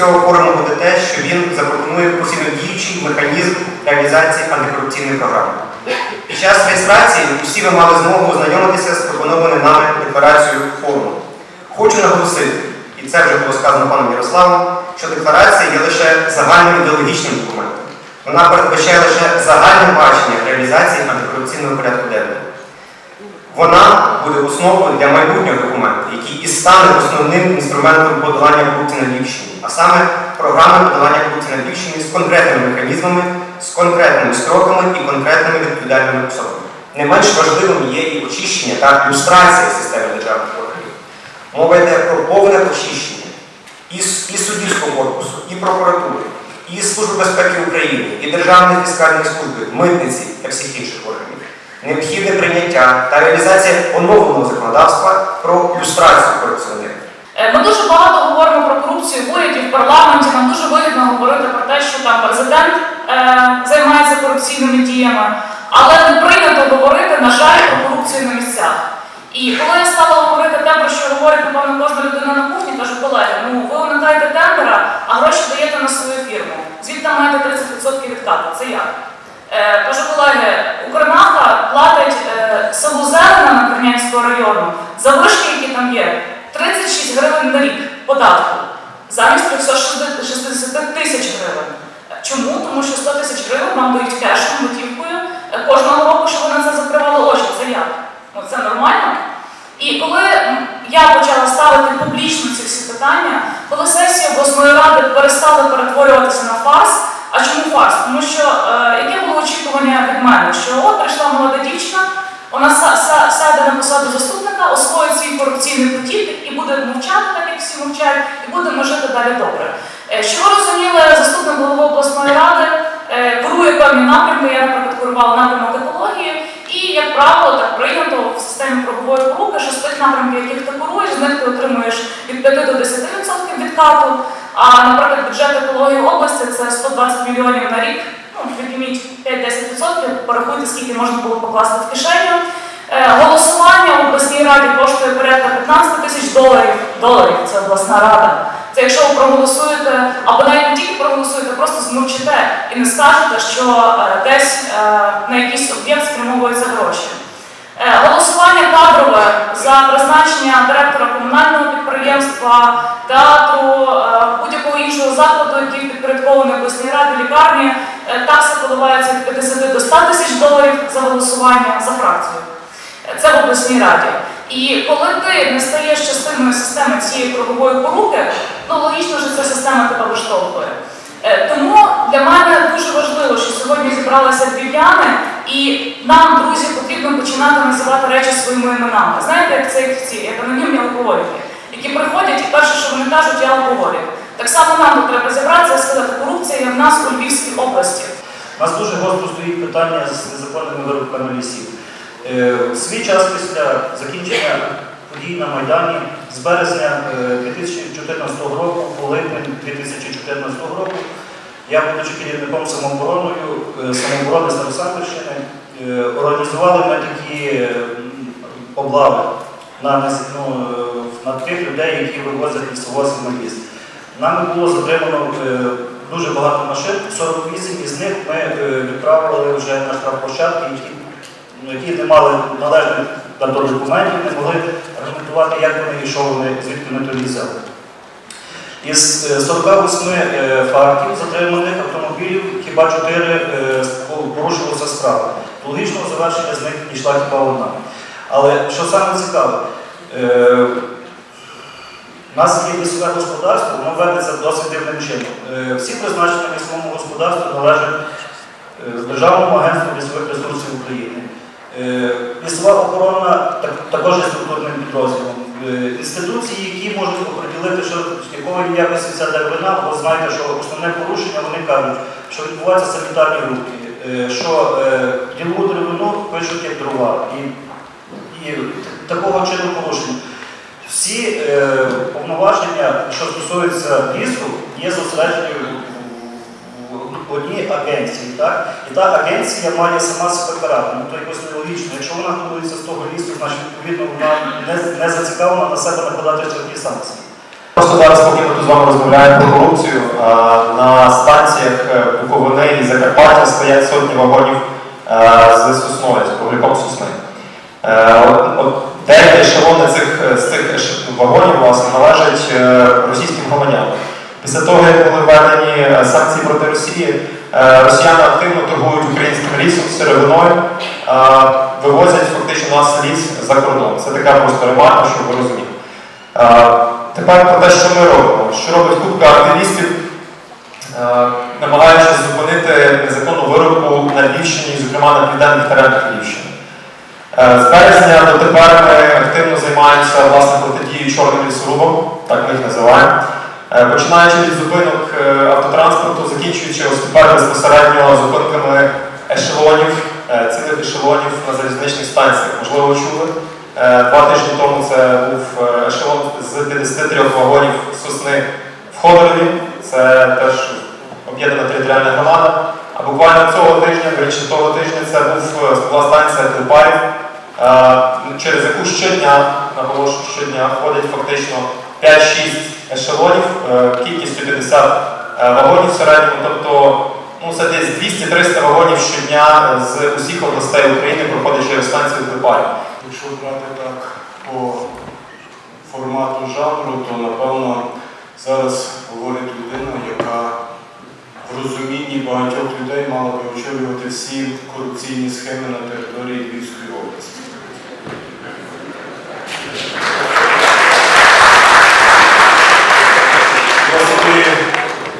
цього форуму буде те, що він запропонує постійно діючий механізм реалізації антикорупційної програми. Під час реєстрації усі ви мали змогу ознайомитися з пропонованою нами декларацією форуму. Хочу наголосити, і це вже було сказано паном Ярославом, що декларація є лише загальним ідеологічним документом. Вона передбачає лише загальне бачення реалізації антикорупційного порядку денного. Вона буде основою для майбутнього документу, який і стане основним інструментом подолання корупції на а саме програми подолання корупції на Львівщині з конкретними механізмами, з конкретними строками і конкретними відповідальними особами. Не менш важливим є і очищення та люстрація системи державних органів. Мова йде про повне очищення і, і суддівського корпусу, і прокуратури, і Служби безпеки України, і Державної фіскальної служби, митниці та всіх інших органів. Необхідне прийняття та реалізація оновленого законодавства про люстрацію корупціонерів. Е, Ми дуже багато говоримо про корупцію в уряді, в парламенті. Нам дуже вигідно говорити про те, що там президент е, займається корупційними діями, але не прийнято говорити, на жаль, про корупцію на місцях. І коли я стала говорити те, про що говорить, напевно, кожна людина на кухні, кажу, колеги, ну ви уникаєте тендера, а гроші даєте на свою фірму. Звідти маєте 30% відкату. Це як? Е, кажу, колеги, Укрнафта платить Зелена на Корнянського району за вишки, які там є, 36 гривень на рік податку замість 360 тисяч гривень. Чому? Тому що 100 тисяч гривень вам дають кешем, готівкою е, кожного року, щоб ви на це закривали очі. Це як? Ну, це нормально? І коли я почала ставити публічно ці всі питання, коли сесія обласної ради перестала перетворюватися на фарс, а чому фарс? Тому що е, яке було очікування від мене? Що от прийшла молода дівчина, вона сяде на посаду заступника, освоїть свій корупційний потік і буде мовчати, так як всі мовчать, і будемо жити далі добре. Е, Що ви розуміли, заступник голови обласної ради е, курує певні напрямки, я, наприклад, курувала напрямок екології, і, як правило, так прийнято в системі правової поруки, що з тих напрямків, яких ти куруєш, з них ти отримуєш від 5 до 10% відкату. А, наприклад, бюджет екології області це 120 мільйонів на рік. Ну, підніміть 5-10%, порахуйте, скільки можна було покласти в кишеню. Е, голосування в обласній раді коштує порядка 15 тисяч доларів. Доларів це обласна рада. Це якщо ви проголосуєте, або навіть не тільки проголосуєте, просто змовчите і не скажете, що е, десь е, на якийсь об'єкт спрямовуються гроші. Голосування кадрове за призначення директора комунального підприємства, театру, е, закладу, який підпорядкований обласній раді, лікарні, е, такса коливається від 50 до 100 тисяч доларів за голосування за фракцію. Е, Це в обласній раді. І коли ти не стаєш частиною системи цієї кругової поруки, ну логічно, що ця система тебе виштовхує. Е, Тому для мене дуже важливо, що сьогодні зібралися львів'яни, і нам, друзі, потрібно починати називати речі своїми іменами. Знаєте, як це як ці, як анонімні алкоголіки, які приходять і перше, що вони кажуть, я алкоголік. Так само нам треба зібратися і сказати, корупція в нас у Львівській області. У нас дуже гостро стоїть питання з незаконними вирубками лісів. Е, в свій час після закінчення подій на Майдані з березня е, 2014 року по липень 2014 року я, будучи керівником самообороною, е, самооборони Старосамбірщини, е, організували ми такі е, облави на, ну, е, на тих людей, які вивозять лісовози на ліс. Нами було затримано е, дуже багато машин, 48 із них ми е, відправили вже на штрафплощадки, які, ну, які не мали належних на документів, не могли аргументувати, як вони і що вони, звідки вони тоді взяли. Із е, 48 е, фактів затриманих автомобілів хіба 4 е, порушилася справа. Логічного завершення з них йшла хіба одна. Але що саме цікаве, у нас є лісове господарство, воно ведеться досить дивним чином. Е, Всі призначення в лісовому господарству належать е, Державному агентству лісових ресурсів України. Е, Лісова охорона також є структурним підрозділом. Е, Інституції, які можуть оприділити, що з якої якості ця деревина, бо знаєте, що основне порушення вони кажуть, що відбуваються санітарні рухи, е, що е, ділову деревину пишуть як дрова. І, і такого чину порушення. Всі е, повноваження, що стосуються лісу, є зосереджені в- одній агенції. Так? І та агенція має сама себе карати. Ну, то якось нелогічно. Якщо вона готується з того лісу, значить відповідно вона не, не зацікавлена на себе накладати чергі санкції. Просто зараз, поки ми тут з вами розмовляємо про корупцію, е, на станціях е, Буковини і Закарпаття стоять сотні вагонів е, з сосною, з кругляком сосни. Е, деякі ешелони цих, е, з цих вагонів власне, належать е, російським громадянам. Після того, як були введені е, санкції проти Росії, е, росіяни активно торгують українським лісом, сировиною, вивозять фактично наш ліс за кордон. Це така просто ремарка, щоб ви розуміли. Тепер про те, що ми робимо. Що робить купка активістів, намагаючись зупинити незаконну виробку на Львівщині, зокрема на південних теренах Львівщини. Е, З березня дотепер ми активно займаємося власне протидією чорним лісорубам, так ми їх називаємо. Е, Починаючи від зупинок е, автотранспорту, закінчуючи ось тепер безпосередньо зупинками ешелонів, цілих ешелонів на залізничних станціях. Можливо, чули. Два тижні тому це був ешелон з 53 вагонів сосни в Ходорові. Це теж об'єднана територіальна громада. А буквально цього тижня, вірніше того тижня, це була станція Трупарів, через яку щодня, наголошую, щодня ходять фактично 5-6 ешелонів, е, кількістю 50 е, вагонів в середньому. Тобто ну, це десь 200-300 вагонів щодня з усіх областей України проходить через станцію Трупарів. Якщо брати так по формату жанру, то напевно зараз говорить людина, яка в розумінні багатьох людей мала би очолювати всі корупційні схеми на території Львівської області. Я собі,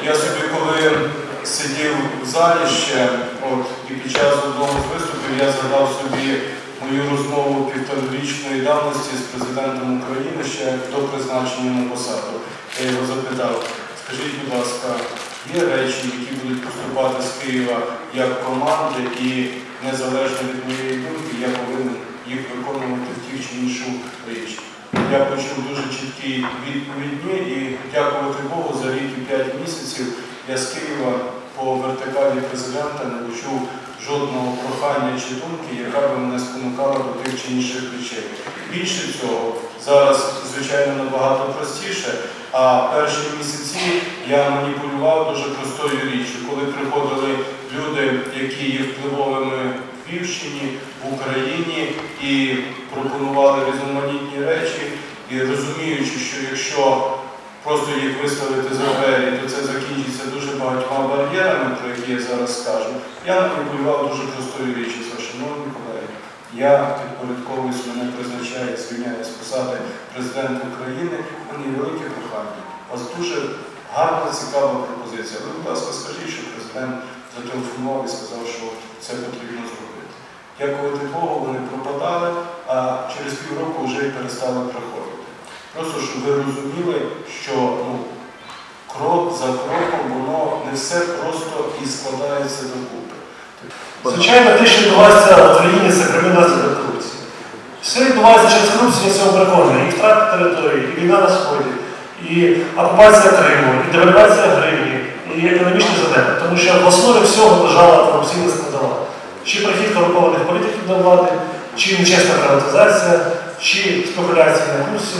я собі коли сидів в залі ще, от, і під час одного з виступів я згадав собі мою розмову півторарічної давності з президентом України ще до призначення на посаду. Я його запитав, скажіть, будь ласка, є речі, які будуть поступати з Києва як команди, і незалежно від моєї думки, я повинен їх виконувати в тих чи іншу річ. Я почув дуже чіткі відповіді і дякувати Богу за рік і п'ять місяців я з Києва по вертикалі президента не почув жодного прохання чи думки, яка би мене спонукала до тих чи інших речей. Більше цього, зараз, звичайно, набагато простіше, а перші місяці я маніпулював дуже простою річчю, коли приходили люди, які є впливовими в Львівщині, в Україні і пропонували різноманітні речі, і розуміючи, що якщо просто їх виставити за двері, то це закінчиться дуже багатьма бар'єрами, про які я зараз скажу. Я маніпулював дуже простою річчю, шановні колеги. Я підпорядковуюсь, мене призначає, звільняє з посади президент України. Є велике прохання. У вас дуже гарна, цікава пропозиція. Ви, будь ласка, скажіть, що президент зателефонував і сказав, що це потрібно зробити. Дякувати Богу, вони пропадали, а через півроку вже й перестали приходити. Просто щоб ви розуміли, що ну, крок за кроком воно не все просто і складається докупи. Звичайно, те, що відбувається в Україні, це наслідок корупції. Все відбувається через корупцію, я цього переконаний. І втрата території, і війна на Сході, і окупація Криму, і девальвація гривні, і економічний занепад. Тому що в основі всього лежала корупційна корумпованих політиків до влади, чи нечесна приватизація, чи спекуляції на курсі.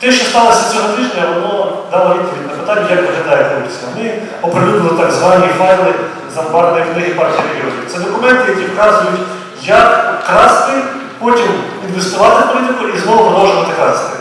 Те, що сталося цього тижня, воно дало відповідь на питання, як виглядає корупція. Ми оприлюднили так звані файли з амбарної книги партії регіонів. Це документи, які вказують, як красти, потім інвестувати в політику і знову продовжувати красти.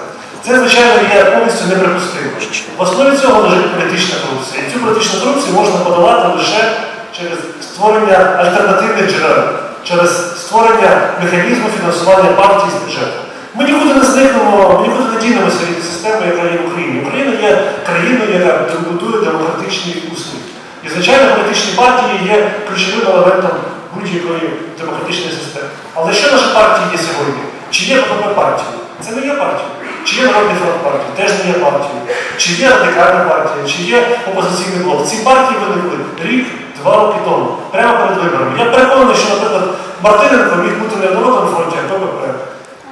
Це, звичайно, є повністю неприпустимо. В основі цього лежить політична корупція. І цю політичну корупцію можна подолати лише через створення альтернативних джерел, через створення механізму фінансування партій з бюджету. Ми нікуди не зникнемо, ми нікуди не дінемося від системи, яка є в Україні. Україна є країною, яка будує демократичний успіх. І, звичайно, політичні партії є ключовим елементом будь-якої демократичної системи. Але що наші партії є сьогодні? Чи є ПП партії? Це не є партією. Чи є Народний фронт партії? Теж не є партією. Чи є радикальна партія, чи є опозиційний блок? Ці партії виникли рік, два роки тому, прямо перед виборами. Я переконаний, що, наприклад, Мартиненко міг бути не в Народному фронті, а в ПП.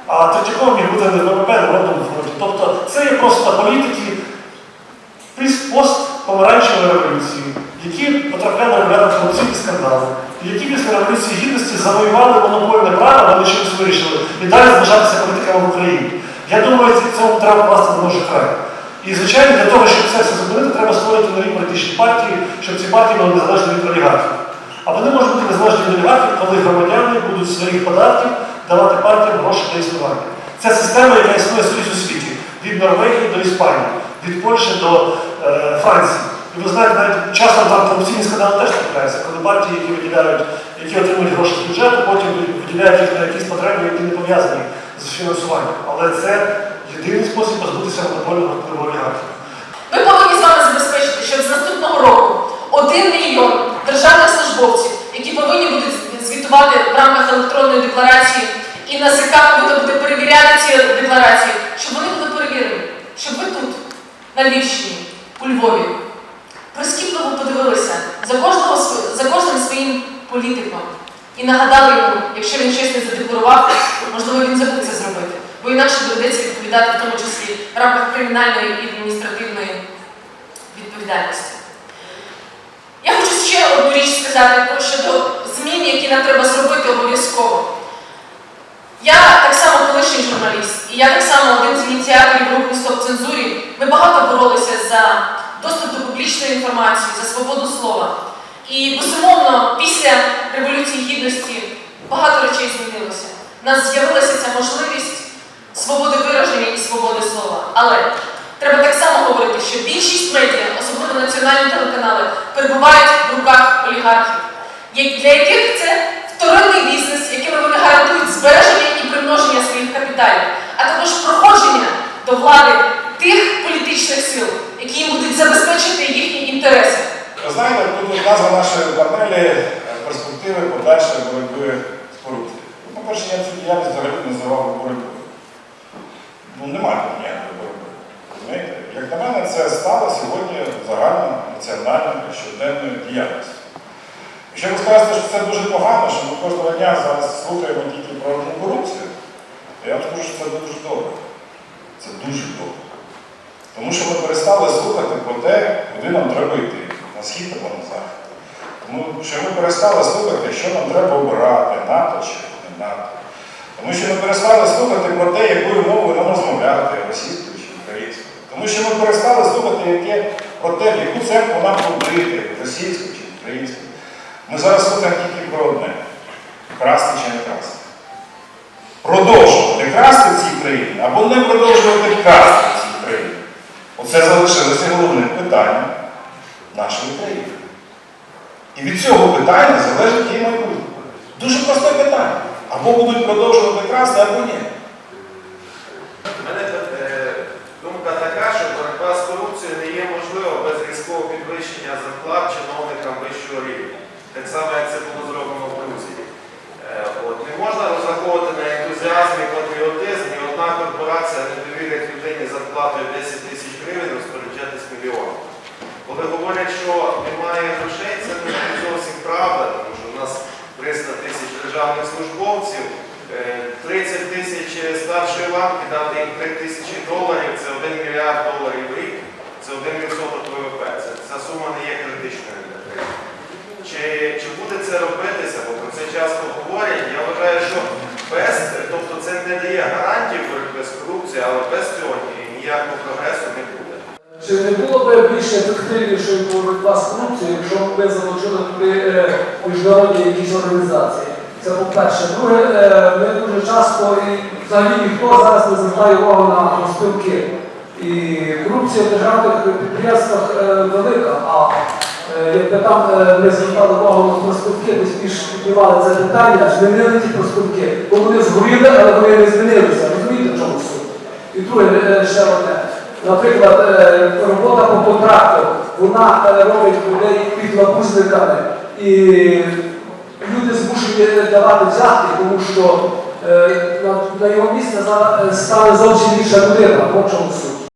А Третьяков міг бути не ВП, а Народному фронті. Тобто це є просто політики постпомаранчевої революції, які потрапляли регулярно в корупційні скандали, які після революції гідності завоювали монопольне право, вони чомусь вирішили, і далі залишатися політиками в Україні. Я думаю, цьому треба на ножі край. І, звичайно, для того, щоб це все зупинити, треба створити нові політичні партії, щоб ці партії були незалежні від олігархів. А вони можуть бути незалежні від олігархів, коли громадяни будуть своїх податків давати партіям гроші для існування. Це система, яка існує скрізь у світі, від Норвегії до Іспанії, від Польщі до е, Франції. І ви знаєте, навіть часом там корупційні скандали теж трапляються, коли партії, які виділяють, які отримують гроші з бюджету, потім виділяють їх на якісь потреби, які не пов'язані з фінансуванням. Але це єдиний спосіб позбутися впливу олігархів. Ми повинні з вами забезпечити, щоб з наступного року один мільйон державних службовців, які повинні будуть звітувати в рамках електронної декларації, і НАЗК повинно буде перевіряти ці декларації, щоб вони були перевірені, щоб ви тут, на Львівщині, у Львові, прискіпливо подивилися за, кожного, за кожним своїм політиком і нагадали йому, якщо він щось не задекларував, можливо, він забув. Бо інакше доведеться відповідати, в тому числі в рамках кримінальної і адміністративної відповідальності. Я хочу ще одну річ сказати щодо змін, які нам треба зробити обов'язково. Я так само колишній журналіст, і я так само один з ініціаторів руху Стоп цензурі. Ми багато боролися за доступ до публічної інформації, за свободу слова. І безумовно, після Революції Гідності багато речей змінилося. У нас з'явилася ця можливість свободи вираження і свободи слова. Але треба так само говорити, що більшість медіа, особливо національні телеканали, перебувають в руках олігархів, для яких це вторинний бізнес, якими вони гарантують збереження і примноження своїх капіталів, а також проходження до влади тих політичних сил, які їм будуть забезпечити їхні інтереси. Знаєте, тут назва нашої панелі е, перспективи подальшої боротьби з корупцією. Ну, По-перше, я цю діяльність взагалі називав боротьбою. Ну, немає ніякої боротьби. Розумієте? Як на мене, це стало сьогодні загально національною щоденною діяльністю. Якщо ви скажете, що це дуже погано, що ми кожного дня зараз слухаємо тільки про корупцію, то я вам скажу, що це дуже добре. Це дуже добре. Тому що ми перестали слухати про те, куди нам треба йти, на схід або на захід. Тому що ми перестали слухати, що нам треба обирати, НАТО чи не НАТО. Тому що ми перестали слухати про те, якою мовою нам розмовляти, російською чи українською. Тому що ми перестали слухати яке, про те, в яку церкву нам ходити, російською чи українською. Ми зараз слухаємо тільки про одне красти чи не красти. Продовжувати красти цій країні або не продовжувати красти цій країні. Оце залишилося головним питанням нашої країни. І від цього питання залежить її майбутнє. Дуже просте питання. Або будуть продовжувати красти, або ні. У мене е, думка така, що боротьба з корупцією не є можлива без різкого підвищення зарплат чиновникам вищого рівня. Так само, як це було зроблено в Грузії. Е, От, не можна розраховувати на ентузіазм і патріотизм, і одна корпорація не довірить людині зарплатою 10 тисяч гривень розпоряджатись мільйоном. Коли говорять, що немає грошей, це не зовсім правда, тому що у нас 300 тисяч державних службовців, е, 30 тисяч старшої ланки, дати їм 3 тисячі доларів, це 1 мільярд доларів в рік, це 1 відсоток ВВП. Це, ця сума не є критичною для країни. Чи, чи буде це робитися, бо про це часто говорять. Я вважаю, що без, тобто це не дає гарантії боротьби з корупцією, але без цього ніякого прогресу не буде. Чи не було б більш ефективнішою боротьба з корупцією, якщо б ми залучили туди е, міжнародні якісь організації? Це по-перше. Друге, е, ми дуже часто і взагалі ніхто зараз не звертає увагу на спілки. І корупція в державних підприємствах е, е, там е, ми звертали увагу на спілки, десь більш піднімали це питання, змінили ті проспілки, бо вони згоріли, але вони не змінилися. Розумієте, чому суть? І друге, е, ще одне. Наприклад, е, робота по контракту, вона робить людей підлабузниками. І люди змушені давати взятки, тому що на, його місце стане зовсім інша людина, в чому суть.